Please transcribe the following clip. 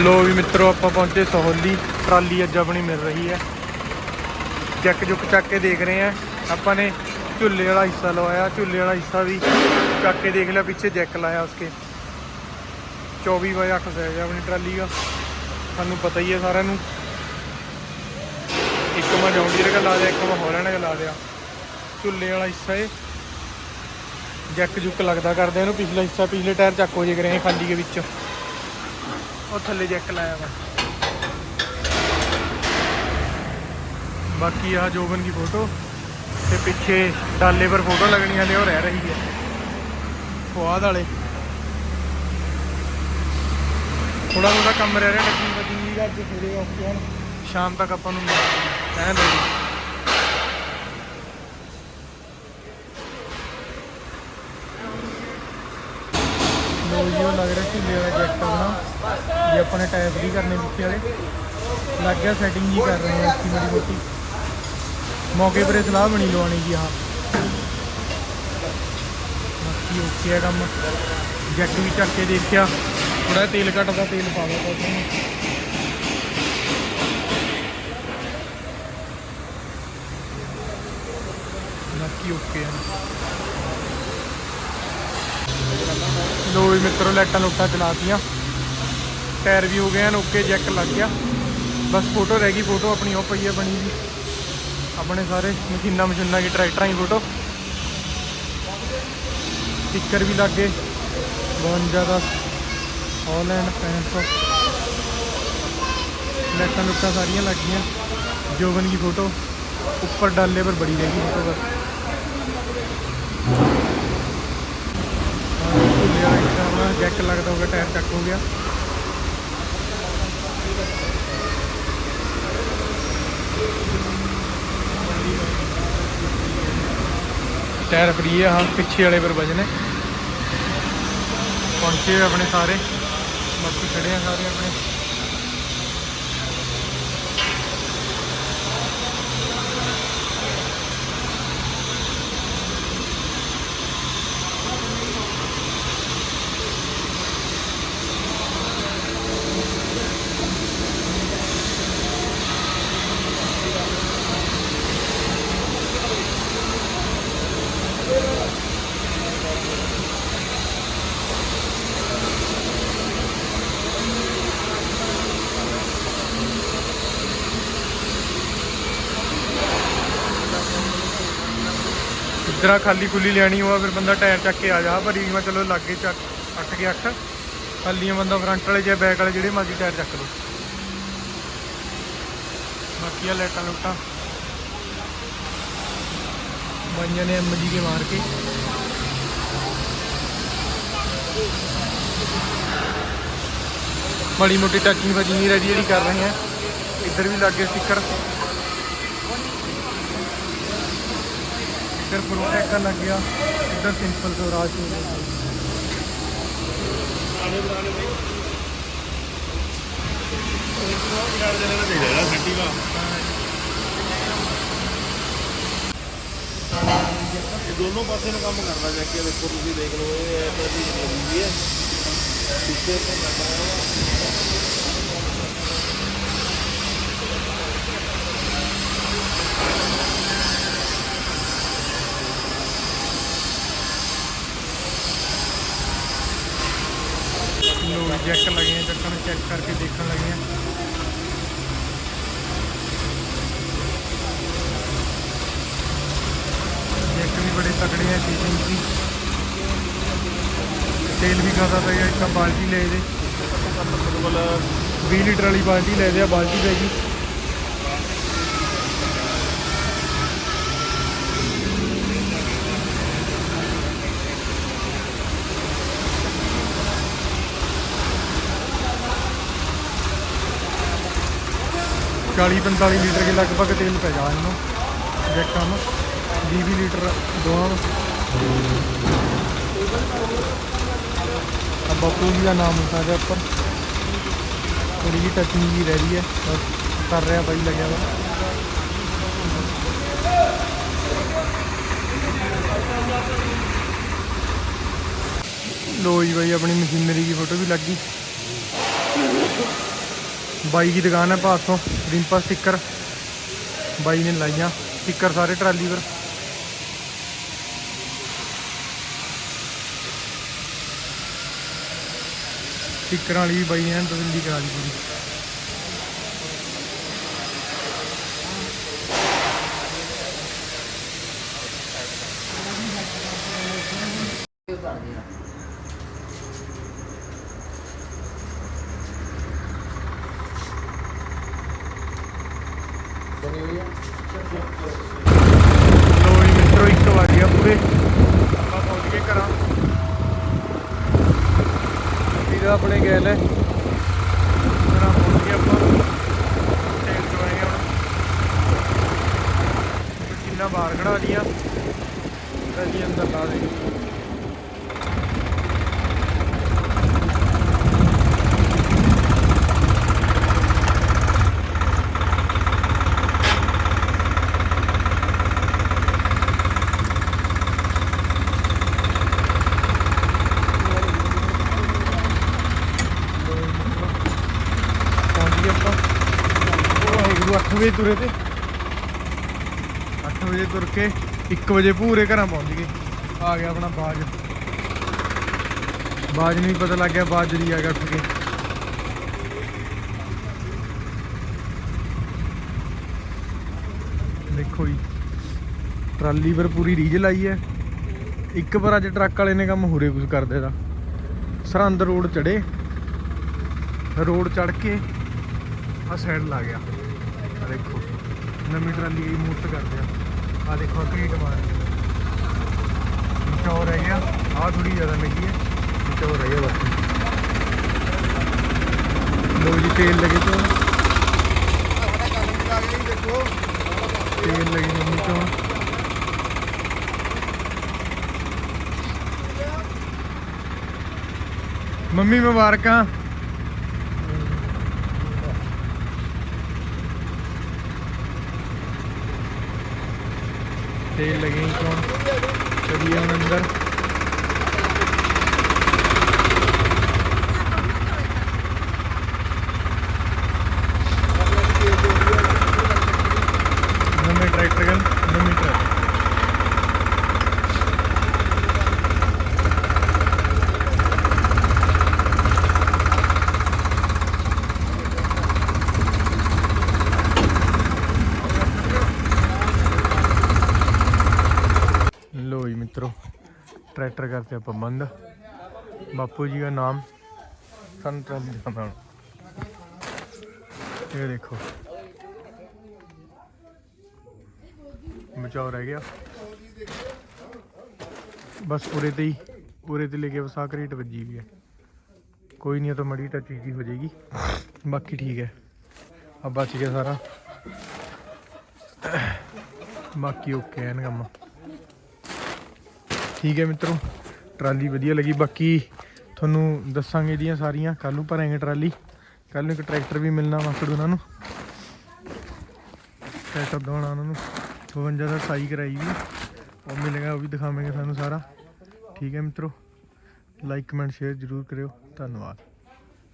ਲੋ ਵੀ ਮਿੱਤਰੋ, ਆਪਾਂ ਪਹੁੰਚੇ ਸਹੌਲੀ। ਟਰਾਲੀ ਅੱਜ ਆਪਣੀ ਮਿਲ ਰਹੀ ਹੈ। ਚੈੱਕ ਜੁੱਕ ਚੱਕ ਕੇ ਦੇਖ ਰਹੇ ਆ ਆਪਾਂ ਨੇ ਝੁੱਲੇ ਵਾਲਾ ਹਿੱਸਾ ਲਵਾਇਆ। ਝੁੱਲੇ ਵਾਲਾ ਹਿੱਸਾ ਵੀ ਚੱਕ ਕੇ ਦੇਖ ਲਿਆ, ਪਿੱਛੇ ਜੈਕ ਲਾਇਆ ਉਸਕੇ। 24 ਬਾਈ 8 ਸਾਈਜ਼ ਆਪਣੀ ਟਰਾਲੀ ਦਾ। ਸਾਨੂੰ ਪਤਾ ਹੀ ਹੈ ਸਾਰਿਆਂ ਨੂੰ। ਇੱਕ ਮੈਂ ਜੌਂਡੀਅਰ ਕਾ ਲਾ ਦਿਆ ਇੱਕ ਮੈਂ ਹੋਲੈਂਡ ਦਾ ਲਾ ਦਿਆ ਝੁੱਲੇ ਵਾਲਾ ਹਿੱਸਾ ਏ ਜੈਕ ਜੁੱਕ ਲੱਗਦਾ ਕਰਦੇ ਇਹਨੂੰ। ਪਿਛਲਾ ਹਿੱਸਾ, ਪਿਛਲੇ ਟਾਇਰ ਚੱਕ ਹੋ ਜੇ ਕਰੇ ਖਾਲੀ ਦੇ ਵਿੱਚ। ਉਹ ਥੱਲੇ ਜੈਕ ਲਾਇਆ ਵਾ। ਬਾਕੀ ਆ ਜੋਬਨ ਦੀ ਫੋਟੋ ਤੇ ਪਿੱਛੇ ਡਾਲੇ ਪਰ ਫੋਟੋ ਲੱਗਣੀ ਹਲੇ ਉਹ ਰਹਿ ਰਹੀ ਹੈ। ਫੁਆਦ ਵਾਲੇ। ਥੋੜਾ ਥੋੜਾ ਕੰਮ ਰਹਿ ਰਿਹਾ ਲੱਗੀ ਵੱਜੀ ਅੱਜ ਸਵੇਰੇ ਓਕੇ ਸ਼ਾਮ ਤੱਕ ਆਪਾਂ ਨੂੰ ਐਨ ਰੈਡੀ ਲੋ ਜੀ ਉਹ ਲੱਗ ਰਿਹਾ ਝੂਲੇ ਵਾਲਾ ਜੈਕਟ ਬਣਾ ਜੇ ਆਪਾਂ ਨੇ ਟਾਇਰ ਫਰੀ ਕਰਨੇ ਪਿੱਛੇ ਵਾਲੇ। ਲੱਗ ਗਿਆ ਸੈਟਿੰਗ ਜੀ ਕਰ ਰਹੇ ਆ ਅੱਛੀ ਬੜੀ ਮੋਟੀ। ਮੌਕੇ ਪਰ ਸਲਾਹ ਬਣੀ ਲਵਾਉਣੀ ਜੀ, ਹਾਂ। ਬਾਕੀ ਓਕੇ ਆ ਕੰਮ। ਜੈਕਟ ਵੀ ਚੱਕ ਕੇ ਦੇਖਿਆ। ਥੋੜਾ ਤੇਲ ਘਟਦਾ ਤੇਲ ਪਾ ਦੋ ਤਾਂ ਬਾਕੀ ਓਕੇ ਆ। ਲੋ ਵੀ ਮਿੱਤਰੋ, ਲਾਈਟਾਂ ਲੁੱਟਾਂ ਚਲਾਤੀਆਂ। ਟਾਇਰ ਵੀ ਹੋ ਗਏ ਹਨ, ਓਕੇ, ਜੈਕ ਲੱਗ ਗਿਆ। ਬਸ ਫੋਟੋ ਰਹਿ ਗਈ, ਫੋਟੋ ਆਪਣੀ ਉਹ ਪਈ ਹੈ ਬਣੀ ਵੀ ਆਪਣੇ ਸਾਰੇ ਮਸ਼ੀਨਾਂ ਮਸ਼ੀਨਾਂ ਦੀ, ਟਰੈਕਟਰਾਂ ਦੀ ਫੋਟੋ। ਸਟicker ਵੀ ਲੱਗ ਗਏ। 52 ਦਾ ਹਾਲੈਂਡ 6500 ਲਾਈਟਾਂ ਲੁੱਟਾਂ ਸਾਰੀਆਂ ਲੱਗ ਗਈਆਂ ਜੋਬਨ ਦੀ ਫੋਟੋ। ਉੱਪਰ ਡਾਲੇ ਪਰ ਬੜੀ ਰਹਿ ਗਈ, ਫੋਟੋ ਬਸ ਝੂਲੇ ਵਾਲਾ ਹਿੱਸਾ ਆਪਣਾ ਜੈਕ ਲੱਗਦਾ ਹੋਗਾ ਟਾਇਰ ਚੱਕ ਹੋ ਗਿਆ ਟਾਇਰ ਫਰੀ ਆ ਹਾਂ ਪਿੱਛੇ ਵਾਲੇ ਪਰ ਵਜਨੇ ਪਹੁੰਚੇ ਆਪਣੇ ਸਾਰੇ ਬਾਕੀ ਖੜੇ ਆ ਸਾਰੇ ਆਪਣੇ ਇਧਰਾਂ ਖਾਲੀ ਖੁੱਲੀ ਲੈਣੀ ਹੋਵੇ ਫਿਰ ਬੰਦਾ ਟਾਇਰ ਚੱਕ ਕੇ ਆ ਜਾ। ਭਰੀ ਮੈਂ ਚਲੋ ਲਾਗੇ ਚੱਕ, ਅੱਠ ਕੇ ਅੱਠ। ਖਾਲੀਆਂ ਬੰਦਾ ਫਰੰਟ ਵਾਲੇ ਜਾਂ ਬੈਕ ਵਾਲੇ ਜਿਹੜੇ ਮਰਜ਼ੀ ਟਾਇਰ ਚੱਕ ਲਓ। ਬਾਕੀ ਆ ਲਾਈਟਾਂ ਲੁੱਟਾਂ। ਬਾਈਆਂ ਨੇ ਐਮ ਕੇ ਮਾਰ ਕੇ। ਮਾੜੀ ਮੋਟੀ ਟੱਚਿੰਗ ਵਜਿੰਗ ਰੈਡੀ ਜਿਹੜੀ ਕਰ ਰਹੇ ਆ ਇੱਧਰ ਵੀ ਲੱਗੇ ਸਟicker ਇੱਧਰ ਪ੍ਰੋਟੈਕਟਰ ਲੱਗ ਗਿਆ ਇੱਧਰ ਸਿੰਪਲ ਸਵਰਾਜ ਹੋ ਗਿਆ ਇਹ ਦੋਨੋਂ ਪਾਸੇ ਨੂੰ ਕੰਮ ਕਰਦਾ ਜਾ ਕੇ ਦੇਖੋ ਤੁਸੀਂ ਦੇਖ ਲਓ ਇਹ ਐਪਲ ਦੀ ਲੱਗੀ ਹੋਈ ਹੈ ਪਿੱਛੇ ਤੋਂ ਕਰਦਾ ਲੋਕ ਚੈੱਕ ਲੱਗੇ ਆ ਚੱਕਣ ਚੈੱਕ ਕਰਕੇ ਦੇਖਣ ਲੱਗੇ ਆ ਚੈੱਕ ਵੀ ਬੜੇ ਤਕੜੇ ਆ ਚੀਜ਼ਾਂ ਦੀ ਤੇਲ ਵੀ ਖਾਦਾ ਪਿਆ ਇੱਕ ਬਾਲਟੀ ਲੈ ਦੇ। ਮਤਲਬ 20 ਲੀਟਰ ਵਾਲੀ ਬਾਲਟੀ ਲੈ ਦੇ ਆ ਬਾਲਟੀ ਪੈ ਗਈ। ਚਾਲੀ 45 ਲੀਟਰ ਦੇ ਲਗਭਗ ਤੇਲ ਪੈ ਜਾ ਇਹਨੂੰ ਜੈਕਾਂ ਨੂੰ 20 ਲੀਟਰ ਦੋਵਾਂ ਨੂੰ। ਆ ਬਾਪੂ ਜੀ ਦਾ ਨਾਮ ਹੁੰਦਾ ਹੈ ਉੱਪਰ। ਥੋੜੀ ਜਿਹੀ ਟੱਚਿੰਗ ਜੀ ਰਹਿ ਰਹੀ ਹੈ। ਕਰ ਰਿਹਾ ਬਾਈ ਲੱਗਿਆ ਵਾ। ਲੋ ਜੀ ਬਾਈ, ਆਪਣੀ ਮਸ਼ੀਨਰੀ ਦੀ ਫੋਟੋ ਵੀ ਲੱਗ ਗਈ। ਬਾਈ ਦੀ ਦੁਕਾਨ ਹੈ ਪਾਸੋਂ ਰਿੰਪਾ ਸਟicker ਬਾਈ ਨੇ ਲਾਈਆਂ ਸਟicker ਸਾਰੇ ਟਰਾਲੀ ਪਰ। ਸਟicker ਵਾਲੀ ਵੀ ਬਾਈ ਨੇ ਤਸੱਲੀ ਕਰਾ ਲਈ ਪੂਰੀ। ਲੋ ਜੀ, ਮਿੱਤਰੋ, ਇੱਕ ਵੱਜ ਗਿਆ ਪੂਰੇ। ਆਪਾਂ ਪਹੁੰਚ ਗਏ ਘਰਾਂ। ਗੱਡੀ ਦਾ ਆਪਣੇ ਗੈਲ ਹੈ। ਘਰਾਂ ਪਹੁੰਚ ਗਏ ਆਪਾਂ। ਤੇਲ ਚਵਾਏ ਹੁਣ। ਮਸ਼ੀਨਾਂ ਬਾਹਰ ਖੜਾ ਲੀਆਂ ਟਰਾਲੀ ਅੰਦਰ ਲਾ ਦੇ ਪਹੁੰਚ ਗਏ ਆਪਾਂ ਉਹ 8 ਵਜੇ ਤੁਰੇ ਤੇ। 8 ਵਜੇ ਤੁਰ ਕੇ 1 ਵਜੇ ਪੂਰੇ ਘਰਾਂ ਪਹੁੰਚ ਗਏ। ਆ ਗਿਆ ਆਪਣਾ ਬਾਜ। ਬਾਜ ਨਹੀਂ ਪਤਾ ਲੱਗ ਗਿਆ ਬਾਜ ਜਰੀ ਆ ਗਿਆ ਉੱਠ ਕੇ। ਦੇਖੋ ਜੀ, ਟਰਾਲੀ ਪਰ ਪੂਰੀ ਰੀਝ ਲਾਈ ਹੈ। ਇੱਕ ਵਾਰ ਅੱਜ ਟਰੱਕ ਵਾਲੇ ਨੇ ਕੰਮ ਹੋਰੇ ਕੁਝ ਕਰ ਦੇਦਾ ਸਰਹੰਦ ਰੋਡ ਚੜੇ ਰੋਡ ਚੜ ਕੇ ਆ ਸਾਈਡ ਲਾ ਗਿਆ। ਆ ਦੇਖੋ। ਨਵੀਂ ਟਰਾਲੀ ਇਹ ਮੂਰਤ ਕਰਦੇ ਆ। ਆ ਦੇਖੋ ਕਈ ਮਾਰ ਚੌਰ ਰਹਿ ਗਿਆ। ਆ ਥੋੜੀ ਜ਼ਿਆਦਾ ਲੱਗੀ ਹੈ ਚੌਰ ਰਹਿ ਗਿਆ ਬਾਕੀ। ਲੋ ਜੀ, ਤੇਲ ਲਗੇ ਤੋਂ। ਤੇਲ ਲਗੇ ਮੰਮੀ ਤੋਂ ਮੰਮੀ ਮੁਬਾਰਕਾਂ। ਤੇਲ ਲਗੇ ਕੌਣ? ਚਲਿए ਹੁਣ ਅੰਦਰ। ट्रैक्टर करते अपन बंद बापू जी का नाम संत राम ये देखो बचाव रह गया बस पूरे ते ही पूरे ते लेके बस आखिरी बजी भी है कोई नहीं है तो मड़ी टच ही हो जाएगी बाकी ठीक है अब बच गया सारा ਬਾਕੀ ਓਕੇ ਐਨ ਕੰਮ ਠੀਕ ਹੈ ਮਿੱਤਰੋ, ਟਰਾਲੀ ਵਧੀਆ ਲੱਗੀ। ਬਾਕੀ ਤੁਹਾਨੂੰ ਦੱਸਾਂਗੇ ਇਹਦੀਆਂ ਸਾਰੀਆਂ। ਕੱਲ ਨੂੰ ਭਰਾਂਗੇ ਟਰਾਲੀ। ਕੱਲ ਨੂੰ ਇੱਕ ਟਰੈਕਟਰ ਵੀ ਮਿਲਣਾ ਮਾਸੜ ਉਹਨਾਂ ਨੂੰ। ਟਰੈਕਟਰ ਦਵਾਉਣਾ ਉਹਨਾਂ ਨੂੰ। 52 ਦਾ ਸਾਈ ਕਰਾਈ ਵੀ। ਉਹ ਮਿਲੇਗਾ, ਉਹ ਵੀ ਦਿਖਾਵਾਂਗੇ ਤੁਹਾਨੂੰ ਸਾਰਾ। ਠੀਕ ਹੈ ਮਿੱਤਰੋ। ਲਾਈਕ ਕਮੈਂਟ ਸ਼ੇਅਰ ਜ਼ਰੂਰ ਕਰਿਓ। ਧੰਨਵਾਦ।